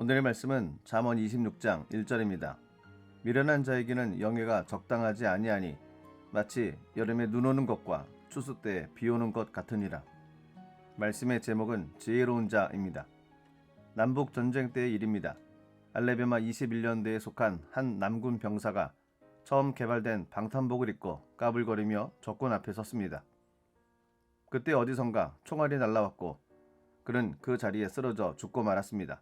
오늘의 말씀은 잠언 26장 1절입니다. 미련한 자에게는 영예가 적당하지 아니하니 마치 여름에 눈 오는 것과 추수 때에 비 오는 것 같으니라. 말씀의 제목은 지혜로운 자입니다. 남북 전쟁 때의 일입니다. 알레베마 21년대에 속한 한 남군 병사가 처음 개발된 방탄복을 입고 까불거리며 적군 앞에 섰습니다. 그때 어디선가 총알이 날라왔고 그는 그 자리에 쓰러져 죽고 말았습니다.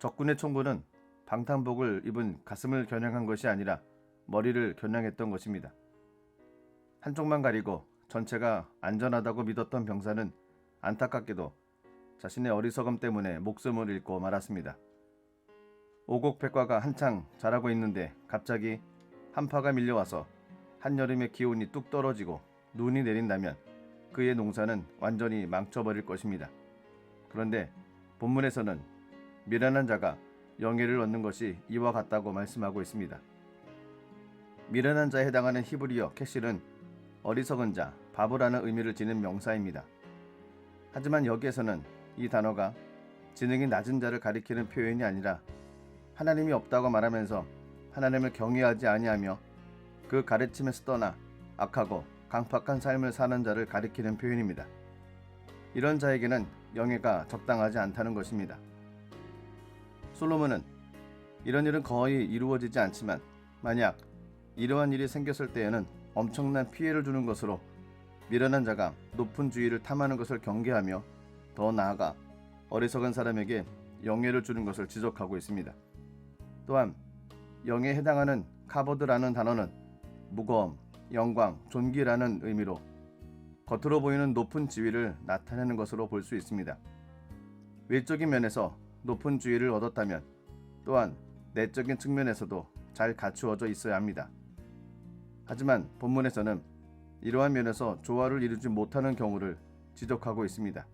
적군의 총구는 방탄복을 입은 가슴을 겨냥한 것이 아니라 머리를 겨냥했던 것입니다. 한쪽만 가리고 전체가 안전하다고 믿었던 병사는 안타깝게도 자신의 어리석음 때문에 목숨을 잃고 말았습니다. 오곡 백과가 한창 자라고 있는데 갑자기 한파가 밀려와서 한여름의 기온이 뚝 떨어지고 눈이 내린다면 그의 농사는 완전히 망쳐버릴 것입니다. 그런데 본문에서는 미련한 자가 영예를 얻는 것이 이와 같다고 말씀하고 있습니다. 미련한 자에 해당하는 히브리어 캐실은 어리석은 자, 바보라는 의미를 지닌 명사입니다. 하지만 여기에서는 이 단어가 지능이 낮은 자를 가리키는 표현이 아니라 하나님이 없다고 말하면서 하나님을 경외하지 아니하며 그 가르침에서 떠나 악하고 강팍한 삶을 사는 자를 가리키는 표현입니다. 이런 자에게는 영예가 적당하지 않다는 것입니다. 솔로몬은 이런 일은 거의 이루어지지 않지만 만약 이러한 일이 생겼을 때에는 엄청난 피해를 주는 것으로 미련한 자가 높은 주의를 탐하는 것을 경계하며 더 나아가 어리석은 사람에게 영예를 주는 것을 지적하고 있습니다. 또한 영에 해당하는 카보드라는 단어는 무거움, 영광, 존귀라는 의미로 겉으로 보이는 높은 지위를 나타내는 것으로 볼 수 있습니다. 외적인 면에서 높은 지위를 얻었다면 또한 내적인 측면에서도 잘 갖추어져 있어야 합니다. 하지만 본문에서는 이러한 면에서 조화를 이루지 못하는 경우를 지적하고 있습니다.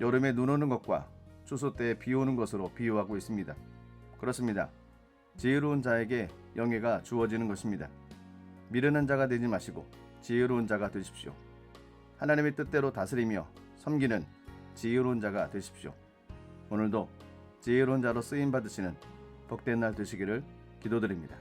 여름에 눈 오는 것과 추수 때에 비 오는 것으로 비유하고 있습니다. 그렇습니다. 지혜로운 자에게 영예가 주어지는 것입니다. 미련한 자가 되지 마시고 지혜로운 자가 되십시오. 하나님의 뜻대로 다스리며 섬기는 지혜로운 자가 되십시오. 오늘도 지혜로운 자로 쓰임 받으시는 복된 날 되시기를 기도드립니다.